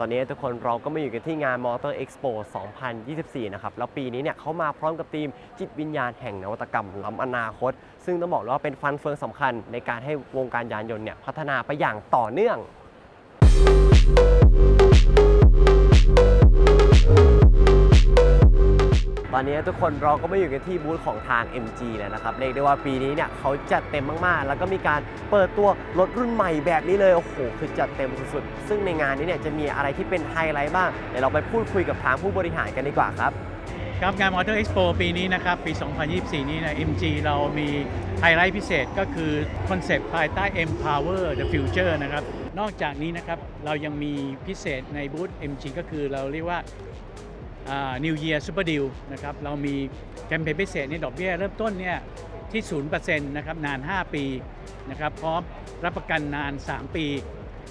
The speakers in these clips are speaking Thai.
ตอนนี้ทุกคนเราก็มาอยู่กันที่งาน Motor Expo 2024 นะครับ แล้วปีนี้เนี่ยเขามาพร้อมกับทีมจิตวิญญาณแห่งนวัตกรรมล้ำอนาคต ซึ่งต้องบอกว่าเป็นฟันเฟืองสำคัญในการให้วงการยานยนต์เนี่ยพัฒนาไปอย่างต่อเนื่อง อนนี้ทุกคนเราก็มาอยู่กันที่บูธของทาง MG แล้วนะครับเรียกได้ว่าปีนี้เนี่ยเขาจัดเต็มมากๆ แล้วก็มีการเปิดตัวรถรุ่นใหม่แบบนี้เลย โอ้โห คือจัดเต็มสุดๆ ซึ่งในงานนี้เนี่ยจะมีอะไรที่เป็นไฮไลท์บ้าง เดี๋ยวเราไปพูดคุยกับทางผู้บริหารกันดีกว่าครับครับงาน Motor Expo ปีนี้นะครับ ปี 2024 นี้นะ MG เรามีไฮไลท์พิเศษก็คือคอนเซปต์ภายใต้ Empower the Future นะครับ นอกจากนี้นะครับ เรายังมีพิเศษในบูธ MG ก็คือเราเรียกว่า New Year Super Deal นะครับเรามีแคมเปญพิเศษในดอกเบี้ยเริ่มต้นเนี่ยที่ 0%นะครับนาน 5 ปีนะครับพร้อมรับประกันนาน 3 ปี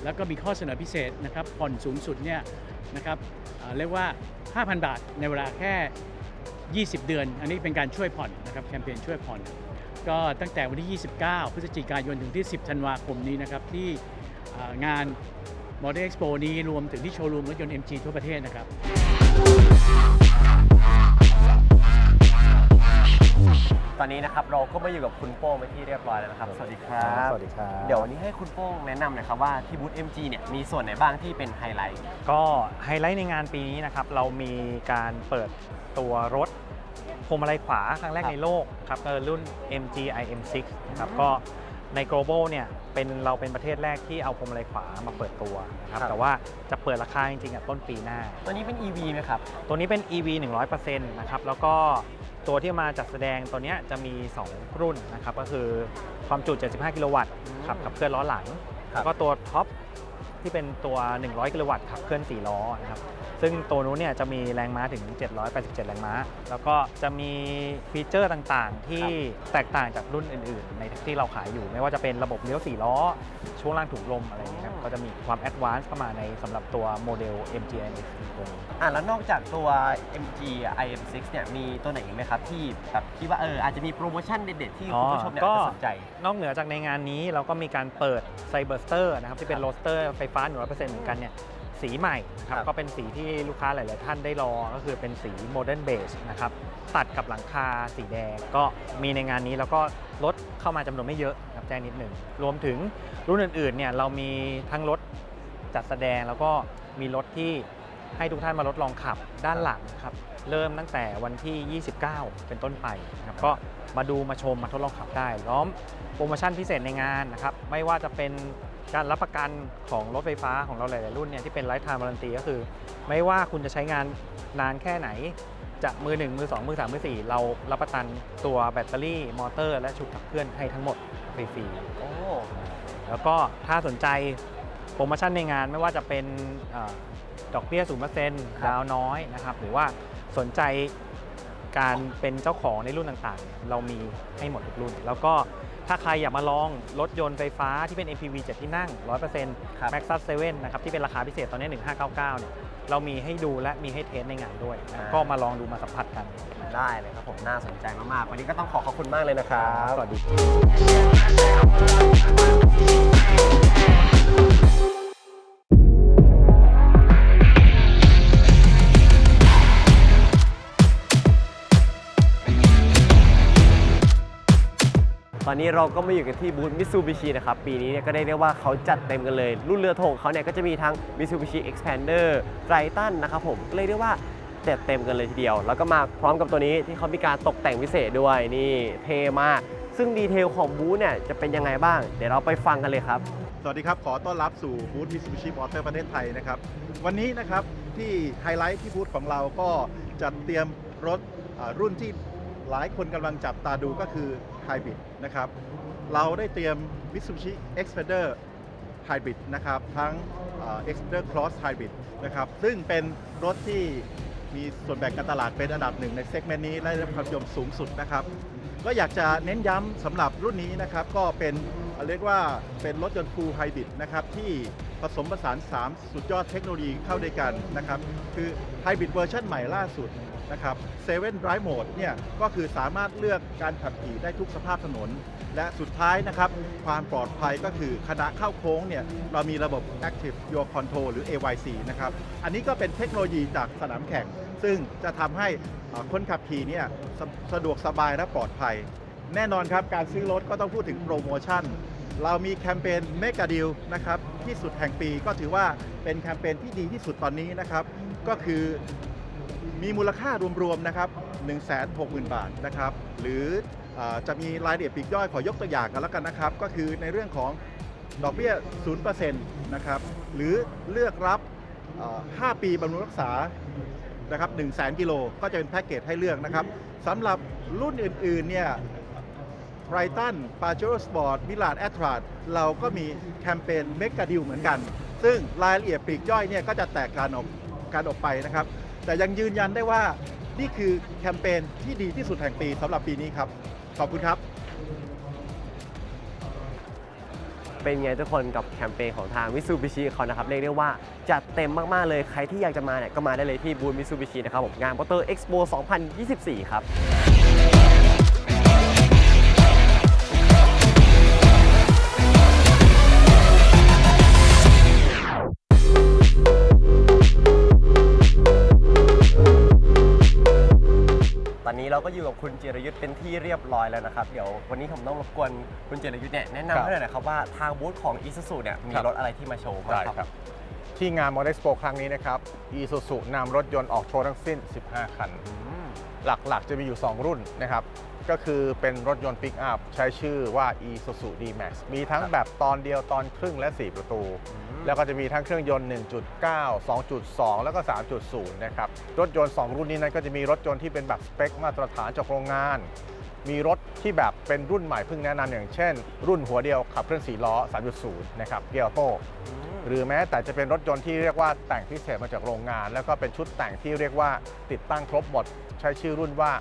แล้วก็มีข้อเสนอพิเศษนะครับผ่อนสูงสุดเนี่ยนะครับเรียกว่า 5,000 บาทในเวลาแค่ 20 เดือน อันนี้เป็นการช่วยผ่อนนะครับแคมเปญช่วยผ่อน ก็ตั้งแต่วันที่ 29 พฤศจิกายนถึงที่ 10 ธันวาคมนี้นะครับที่อ่างาน Model Expo นี้รวมถึงที่โชว์รูมรถยนต์ MG ทั่วประเทศนะครับ ตอนนี้นะครับเราก็มาอยู่กับคุณโป้งไปนที่เรียบร้อยแล้วนะครับ สวัสดีครับสวัสดีครับ เดี๋ยววันนี้ให้คุณโป้งแนะนำหน่อยครับว่าที่บูธ MG เนี่ยมีส่วนไหนบ้างที่เป็นไฮไลท์ ก็ไฮไลท์ในงานปีนี้นะครับ เรามีการเปิดตัวรถพวงมาลัยขวาครั้งแรกครับในโลกครับก็รุ่น MG IM6 นะครับอืมก็ ใน global เนี่ยเป็นเราเป็นประเทศแรกที่เอาพวงมาลัยขวามาเปิดตัวนะครับครับ แต่ว่าจะเปิดราคาจริงๆอะต้นปีหน้า ตัวนี้เป็น EV ไหมครับ ตัวนี้เป็น EV 100%นะครับแล้วก็ตัวที่มาจัดแสดงตัวเนี้ยจะมี 2 รุ่นนะครับก็คือความจุ 75 กิโลวัตต์อืมขับขับเคลื่อนล้อหลัง ครับ แล้วก็ตัวท็อป ที่เป็นตัว 100 กิโลวัตต์ขับเคลื่อน 4 ล้อนะครับ ซึ่งตัวนู้นเนี่ยจะมีแรงม้าถึง 787 แรงม้า แล้วก็จะมีฟีเจอร์ต่างๆ ที่แตกต่างจากรุ่นอื่น ๆ ในที่เราขายอยู่ ไม่ว่าจะเป็นระบบเลี้ยว 4 ล้อ ช่วงล่างถูกลมอะไรอย่างเงี้ยครับก็จะมีความแอดวานซ์เข้ามาในสำหรับตัวโมเดล MG IS ตัวนี้ อะแล้วนอกจากตัว MG IM6 เนี่ยมีตัวไหนอีกไหมครับ ที่แบบคิดว่าเอออาจจะมีโปรโมชั่นเด็ดๆที่คุณผู้ชมเนี่ยก็จะสนใจ นอกเหนือจากในงานนี้เราก็มีการเปิดไซเบอร์สเตอร์นะครับที่เป็นโรสเตอร์ไฟฟ้า 100%เหมือนกันเนี่ยสีใหม่นะครับครับ ก็เป็นสีที่ลูกค้าหลาย ๆ ท่านได้รอ ก็คือเป็นสีโมเดิร์นเบสนะครับตัดกับหลังคาสีแดงก็มีในงานนี้แล้วก็รถเข้ามาจำนวนไม่เยอะนะครับ แจ้งนิดหนึ่ง รวมถึงรุ่นอื่นๆเนี่ยเรามีทั้งรถจัดแสดงแล้วก็มีรถที่ให้ทุกท่านมาทดลองขับด้านหลังครับ เริ่มตั้งแต่วันที่ 29 เป็นต้นไปนะครับก็มาดูมาชมมาทดลองขับได้ล้อมโปรโมชั่นพิเศษในงานนะครับ ไม่ว่าจะเป็นการรับประกันของรถไฟฟ้าของเราหลาย ๆ รุ่นเนี่ยที่เป็นไลฟ์ไทม์วารันตีก็คือ ไม่ว่าคุณจะใช้งานนานแค่ไหน จะมือ 1 มือ 2 มือ 3 มือ 4 เรารับประกันตัวแบตเตอรี่ มอเตอร์ และชุดขับเคลื่อนให้ทั้งหมด ฟรีโอ้ๆแล้วก็ถ้าสนใจโปรโมชั่นในงานไม่ว่าจะเป็นเออดอกเบี้ย0%ดาวน้อยนะครับ หรือว่าสนใจการเป็นเจ้าของในรุ่นต่างๆ เรามีให้หมดทุกรุ่น แล้วก็ถ้าใครอยากมาลองรถยนต์ไฟฟ้าที่เป็น MPV 7 ที่นั่ง 100%ครับ Maxus 7นะครับ ที่เป็นราคาพิเศษตอนนี้ 1599 เนี่ย เรามีให้ดูและมีให้เทสในงานด้วยนะอ่าก็มาลองดูมาสัมผัสกัน ได้เลยครับผมน่าสนใจมากๆ วันนี้ก็ต้องขอขอบคุณมากเลยนะครับ สวัสดีตอนนี้เราก็มาอยู่กันที่บูธมิ t ซูบิชินะครับ ปีนี้เนี่ยก็ได้เรียกว่าเขาจัดเต็มกันเลย รุ่นเรือธงของเขาเนี่ยก็จะมีทั้ง Mitsubishi Expander Triton นะครับผมก็เลยเรียกว่า เด็ดเต็มกันเลยทีเดียว แล้วก็มาพร้อมกับตัวนี้ที่เขามีการตกแต่งพิเศษด้วยนี่เท่มาก ซึ่งดีเทลของบูธเนี่ยจะเป็นยังไงบ้าง เดี๋ยวเราไปฟังกันเลยครับ สวัสดีครับ ขอต้อนรับสู่บูธ Mitsubishi Motor ประเทศไทยนะครับ วันนี้นะครับที่ไฮไลท์ที่บูธของเราก็จัดเตรียมรถรุ่นที่หลายคนกำลังจับตาดูก็คือ Hybrid นะครับ เราได้เตรียม Mitsubishi Xpander Hybrid นะครับ ทั้งอ่า Xpander Cross Hybrid นะครับ ซึ่งเป็นรถที่ มีส่วนแบ่งการตลาดเป็นอันดับหนึ่งในเซกเมนต์นี้และได้รับความนิยมสูงสุดนะครับ ก็อยากจะเน้นย้ำสำหรับรุ่นนี้นะครับก็เป็น เรียกว่าเป็นรถยนต์ full hybrid นะครับที่ผสมผสาน 3 สุดยอดเทคโนโลยีเข้าด้วยกันนะครับคือ hybrid เวอร์ชันใหม่ล่าสุดนะครับ7 Drive Mode เนี่ยก็คือสามารถเลือกการขับขี่ได้ทุกสภาพถนน และสุดท้ายนะครับ ความปลอดภัยก็คือขณะเข้าโค้งเนี่ยเรามีระบบ Active Your Control หรือ AYC นะครับ อันนี้ก็เป็นเทคโนโลยีจากสนามแข่ง ซึ่งจะทำให้คนขับขี่เนี่ยสสะดวกสบายและปลอดภัย แน่นอนครับ การซื้อรถก็ต้องพูดถึงโปรโมชั่น เรามีแคมเปญเมก a ดิลนะครับที่สุดแห่งปีก็ถือว่าเป็นแคมเปญที่ดีที่สุดตอนนี้นะครับ ก็คือมีมูลค่ารวมๆนะครับ160,000 บาทนะครับ หรือจะมีรายละเอียดปีกย่อยขอยกตัวอย่างกันแล้วกันนะครับ ก็คือในเรื่องของดอกเบี้ย 0%นะครับ หรือเลือกรับ 5 ปีบำรุงรักษา นะครับ1 0 0 0 0 0 กิโล ก็จะเป็นแพ็กเกจให้เลือกนะครับสำหรับรุ่นอื่น ๆ เนี่ย ไ r รตันปาเจโร่สปอร์ตมิลานแอตราดเราก็มีแคมเปญเมก a ดิลเหมือนกัน ซึ่งรายละเอียดปลีกย่อยเนี่ยก็จะแตกการออกการออกไปนะครับ แต่ยังยืนยันได้ว่านี่คือแคมเปญที่ดีที่สุดแห่งปีสำหรับปีนี้ครับ ขอบคุณครับ เป็นไงทุกคนกับแคมเปญของทางมิ t ซูบิชิเขานะครับ เรียกได้ว่าจัดเต็มมาก ๆ เลยใครที่อยากจะมาเนี่ยก็มาได้เลยที่บูธมิ t ซูบิชินะครับผมงาน Motor Expo 2024 ครับ ก็อยู่กับคุณจิรยุทธ์เป็นที่เรียบร้อยแล้วนะครับ เดี๋ยววันนี้ผมต้องรบกวนคุณจิรยุทธ์เนี่ยแนะนำให้หน่อยนะครับว่าทางบูธของ i s u z u เนี่ยมีครับ รถอะไรที่มาโชว์บ้างได้ครับครับที่งาน m o d e x p o ครั้งนี้นะครับ Isuzu นำรถยนต์ออกโชว์ทั้งสิ้น 15 คันหลักๆจะมีอยู่ 2 รุ่นนะครับ ก็คือเป็นรถยนต์ปิกอัพใช้ชื่อว่า Isuzu D-Max มีทั้งแบบตอนเดียวตอนครึ่งและ 4 ประตู แล้วก็จะมีทั้งเครื่องยนต์ 1.9 2.2 แล้วก็ 3.0 นะครับ รถยนต์ 2 รุ่นนี้นั้นก็จะมีรถยนต์ที่เป็นแบบสเปคมาตรฐานจากโรงงาน มีรถที่แบบเป็นรุ่นใหม่เพิ่งแนะนำอย่างเช่น รุ่นหัวเดียวขับเคลื่อน4ล้อ 3.0 นะครับเกียร์ออโต้หรือแม้แต่จะเป็นรถยนต์ที่เรียกว่าแต่งพิเศษมาจากโรงงาน แล้วก็เป็นชุดแต่งที่เรียกว่าติดตั้งครบหมดใช้ชื่อรุ่นว่า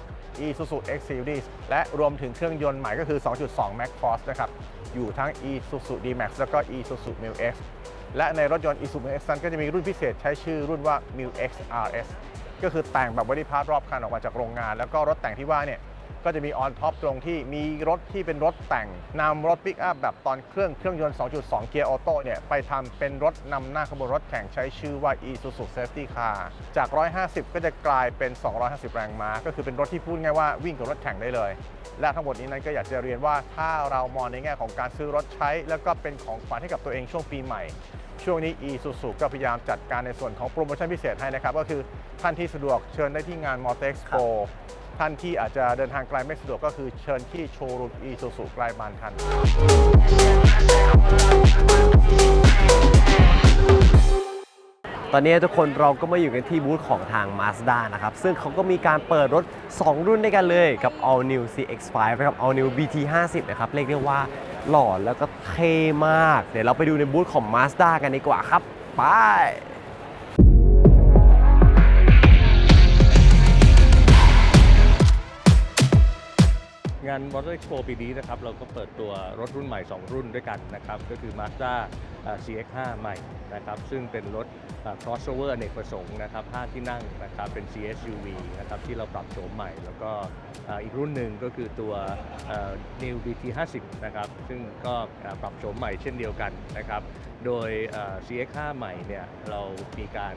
Isuzu X Series และรวมถึงเครื่องยนต์ใหม่ก็คือ 2.2 Max Force นะครับ อยู่ทั้ง Isuzu D-Max แล้วก็ Isuzu Mil X และในรถยนต์ Isuzu Mil X นั้นก็จะมีรุ่นพิเศษใช้ชื่อรุ่นว่า Mil X RS ก็คือแต่งแบบบริพาร์ทรอบคันออกมาจากโรงงาน แล้วก็รถแต่งที่ว่าเนี่ย ก็จะมีออนท็อปตรงที่มีรถที่เป็นรถแต่งนำรถปิกอัพแบบตอนเครื่องเครื่องยนต์ 2.2 เกียร์ออโต้เนี่ย ไปทำเป็นรถนำหน้าขบวนรถแข่งใช้ชื่อว่า Isuzu Safety Car จาก 150 ก็จะกลายเป็น 250 แรงม้า ก็คือเป็นรถที่พูดง่ายว่าวิ่งกับรถแข่งได้เลย และทั้งหมดนี้นั้นก็อยากจะเรียนว่าถ้าเรามองในแง่ของการซื้อรถใช้ แล้วก็เป็นของขวัญให้กับตัวเองช่วงปีใหม่ช่วงนี้ Isuzu ก็พยายามจัดการในส่วนของโปรโมชั่นพิเศษให้นะครับ ก็คือท่านที่สะดวกเชิญได้ที่งาน m o t e x p o ท่านที่อาจจะเดินทางไกลไม่สะดวกก็คือเชิญที่โชว์รูม Isuzu ใกลบานท่านตอนนี้ทุกคนเราก็มาอยู่กันที่บูธของทาง Mazda นะครับ ซึ่งเขาก็มีการเปิดรถ 2 รุ่นด้วยกันเลยกับ All New CX5 นะครับ All New BT50 นะครับ เรียกได้ว่าหล่อแล้วก็เท่มาก เดี๋ยวเราไปดูในบูธของ Mazda กันดีกว่าครับ ไปาน Motor Expo ปีนี้นะครับเราก็เปิดตัวรถรุ่นใหม่ 2 รุ่นด้วยกันนะครับก็คือ Mazda อ่า CX-5 ใหม่นะครับซึ่งเป็นรถ crossover อเนกประสงค์นะครับ5ที่นั่งนะครับเป็น CSUV นะครับที่เราปรับโฉมใหม่ แล้วก็อีกรุ่นหนึ่งก็คือตัว New BT50 นะครับซึ่งก็ปรับโฉมใหม่เช่นเดียวกันนะครับโดย CX-5 ใหม่เนี่ยเรามีการ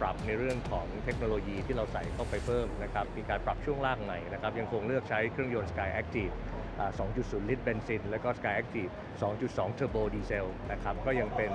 ปรับในเรื่องของเทคโนโลยีที่เราใส่เข้าไปเพิ่มนะครับมีการปรับช่วงล่างใหม่นะครับยังคงเลือกใช้เครื่องยนต์ Sky Active 2.0 ลิตรเบนซิน แล้วก็ Sky Active 2.2 Turbo Diesel นะครับก็ยังเป็น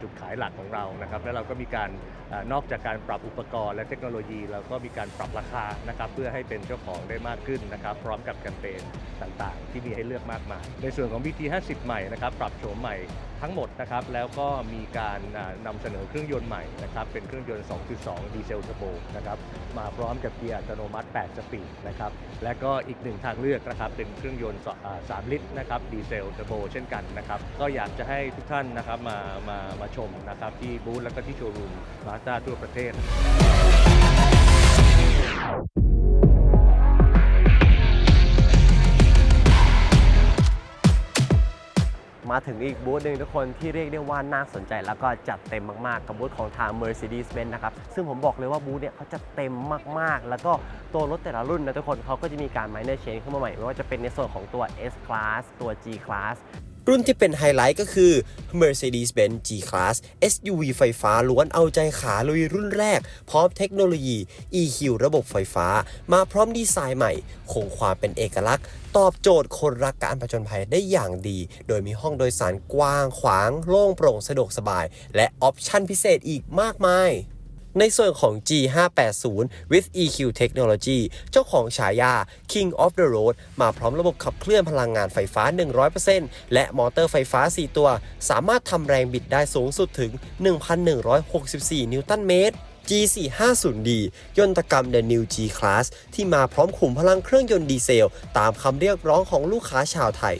จุดขายหลักของเรานะครับแล้วเราก็มีการอนอกจากการปรับอุปกรณ์และเทคโนโลยีเราก็มีการปรับราคานะครับเพื่อให้เป็นเจ้าของได้มากขึ้นนะครับพร้อมกับแคมเปญต่างๆ ที่มีให้เลือกมากมาย ในส่วนของ BT50 ใหม่นะครับปรับโฉมใหม่ทั้งหมดนะครับแล้วก็มีการอ่านำเสนอเครื่องยนต์ใหม่นะครับเป็นเครื่องยนต์ 2.2 ดีเซลเทอร์โบนะครับมาพร้อมกับเกียร์อัตโนมัติ 8 สปีดนะครับและก็อีกหนึ่งทางเลือกนะครับเป็นเครื่องยนต์3 ลิตรนะครับดีเซลเทอร์โบเช่นกันนะครับก็อยากจะให้ทุกท่านนะครับมามามาชมนะครับที่บูธแล้วก็ที่โชว์รูมมาสด้าทั่วประเทศ มาถึงอีกบูธหนึ่งทุกคนที่เรียกได้ว่าน่าสนใจแล้วก็จัดเต็มมากๆ กับบูธของทาง Mercedes-Benz นะครับ ซึ่งผมบอกเลยว่าบูธเนี่ยเขาจะเต็มมากๆ แล้วก็ตัวรถแต่ละรุ่นนะทุกคนเขาก็จะมีการ minor change ขึ้นมาใหม่ไม่ว่าจะเป็นในส่วนของตัว S Class ตัว G Class รุ่นที่เป็นไฮไลท์ก็คือ Mercedes-Benz G-Class SUV ไฟฟ้าล้วนเอาใจขาลุยรุ่นแรก พร้อมเทคโนโลยี EQ ระบบไฟฟ้า มาพร้อมดีไซน์ใหม่ คงความเป็นเอกลักษณ์ ตอบโจทย์คนรักการผจญภัยได้อย่างดี โดยมีห้องโดยสารกว้างขวาง โล่งโปร่งสะดวกสบาย และออปชั่นพิเศษอีกมากมาย ในส่วนของ G580 with EQ Technology เจ้าของฉายา King of the Road มาพร้อมระบบขับเคลื่อนพลังงานไฟฟ้า 100%และมอเตอร์ไฟฟ้า 4 ตัว สามารถทำแรงบิดได้สูงสุดถึง 1,164 นิวตันเมตร G450D ยนตกรรม The New G Class ที่มาพร้อมขุมพลังเครื่องยนต์ดีเซล ตามคำเรียกร้องของลูกค้าชาวไทย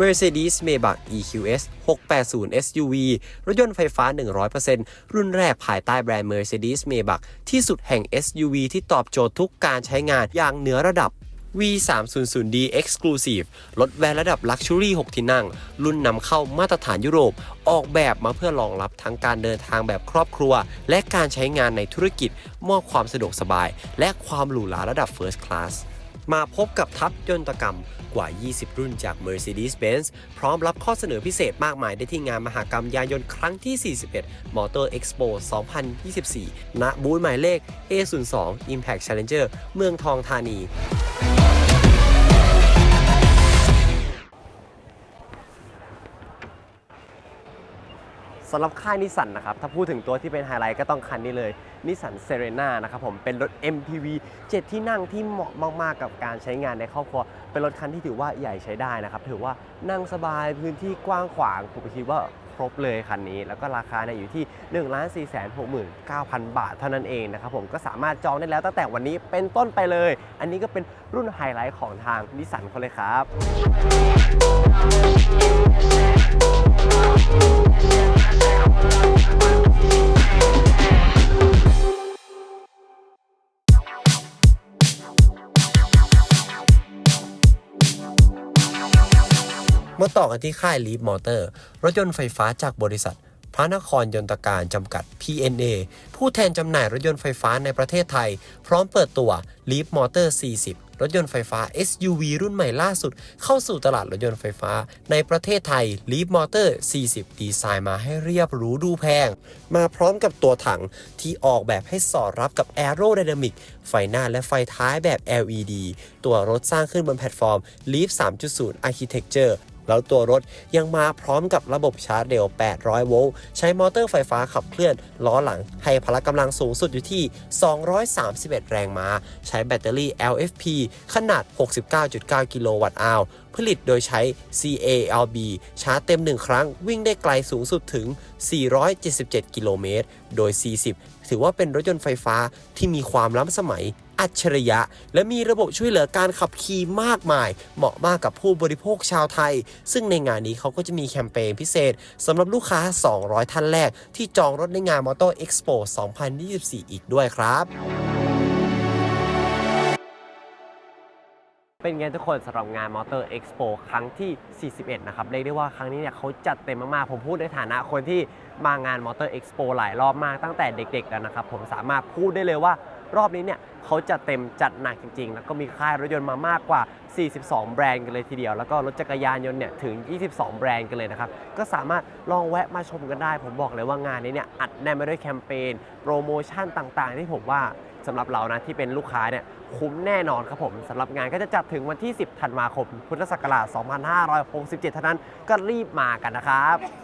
Mercedes Maybach EQS 680 SUV รถยนต์ไฟฟ้า 100%รุ่นแรกภายใต้แบรนด์ Mercedes Maybach ที่สุดแห่ง SUV ที่ตอบโจทย์ทุกการใช้งานอย่างเหนือระดับ V300D Exclusive รถแวนระดับ Luxury 6 ที่นั่ง รุ่นนำเข้ามาตรฐานยุโรป ออกแบบมาเพื่อรองรับทั้งการเดินทางแบบครอบครัว และการใช้งานในธุรกิจ มอบความสะดวกสบาย และความหรูหราระดับ First Class มาพบกับทัพยนตกรรมกว่า 20 รุ่นจาก Mercedes-Benz พร้อมรับข้อเสนอพิเศษมากมายได้ที่งานมหกรรมยานยนต์ครั้งที่ 41 Motor Expo 2024 ณ บูธหมายเลข A02 Impact Challenger เมืองทองธานี สำหรับค่ายนิสสันนะครับ ถ้าพูดถึงตัวที่เป็นไฮไลท์ก็ต้องคันนี้เลยนิสสันเซเรน่านะครับผมเป็นรถ MPV 7 ที่นั่งที่เหมาะมาก ๆ กับการใช้งานในครอบครัว เป็นรถคันที่ถือว่าใหญ่ใช้ได้นะครับ ถือว่านั่งสบายพื้นที่กว้างขวางผมคิดว่าครบเลยคันนี้ แล้วก็ราคาเนี่ยอยู่ที่ 1 4 6 9 0 0 0 บาทเท่านั้นเองนะครับผมก็สามารถจองได้แล้วตั้งแต่วันนี้เป็นต้นไปเลย อันนี้ก็เป็นรุ่นไฮไลท์ของทางนิสสันเขาเลยครับ อกันที่ค่าย Leap Motor รถยนต์ไฟฟ้าจากบริษัท พระนครยนตการจำกัด PNA ผู้แทนจำหน่ายรถยนต์ไฟฟ้าในประเทศไทย พร้อมเปิดตัว Leap Motor 40 รถยนต์ไฟฟ้า SUV รุ่นใหม่ล่าสุด เข้าสู่ตลาดรถยนต์ไฟฟ้า ในประเทศไทย Leap Motor 40 ดีไซน์มาให้เรียบหรูดูแพง มาพร้อมกับตัวถังที่ออกแบบให้สอดรับกับ Aerodynamic ไฟหน้าและไฟท้ายแบบ LED ตัวรถสร้างขึ้นบนแพลตฟอร์ม Leap 3.0 Architecture แล้วตัวรถยังมาพร้อมกับระบบชาร์จเร็ว 800 โวลต์ ใช้มอเตอร์ไฟฟ้าขับเคลื่อน ล้อหลังให้พละกำลังสูงสุดอยู่ที่ 231 แรงม้า ใช้แบตเตอรี่ LFP ขนาด 69.9 กิโลวัตต์อาวผลิตโดยใช้ CALB ชาร์จเต็ม 1 ครั้งวิ่งได้ไกลสูงสุดถึง 477 กิโลเมตร โดย 40 ถือว่าเป็นรถยนต์ไฟฟ้าที่มีความล้ำสมัย อัจฉริยะ และมีระบบช่วยเหลือการขับขี่มากมาย เหมาะมากกับผู้บริโภคชาวไทย ซึ่งในงานนี้เขาก็จะมีแคมเปญพิเศษสำหรับลูกค้า 200 ท่านแรก ที่จองรถในงาน Motor Expo 2024 อีกด้วยครับเป็นไงทุกคนสำหรับงาน Motor Expo ครั้งที่ 41 นะครับ เรียกได้ว่าครั้งนี้เนี่ยเขาจัดเต็มมากๆ ผมพูดในฐานะคนที่มางาน Motor Expo หลายรอบมากตั้งแต่เด็กๆแล้วนะครับ ผมสามารถพูดได้เลยว่า รอบนี้เนี่ยเขาจัดเต็มจัดหนักจริง ๆ แล้วก็มีค่ายรถยนต์มามากกว่า 42 แบรนด์กันเลยทีเดียว แล้วก็รถจักรยานยนต์เนี่ยถึง 22 แบรนด์กันเลยนะครับ ก็สามารถลองแวะมาชมกันได้ ผมบอกเลยว่างานนี้เนี่ยอัดแน่นไปด้วยแคมเปญโปรโมชั่นต่างๆ ที่ผมว่าสำหรับเรานะที่เป็นลูกค้าเนี่ยคุ้มแน่นอนครับผมสำหรับงานก็จะจัดถึงวันที่ 10 ธันวาคม พุทธศักราช 2567 เท่านั้นก็รีบมากันนะครับ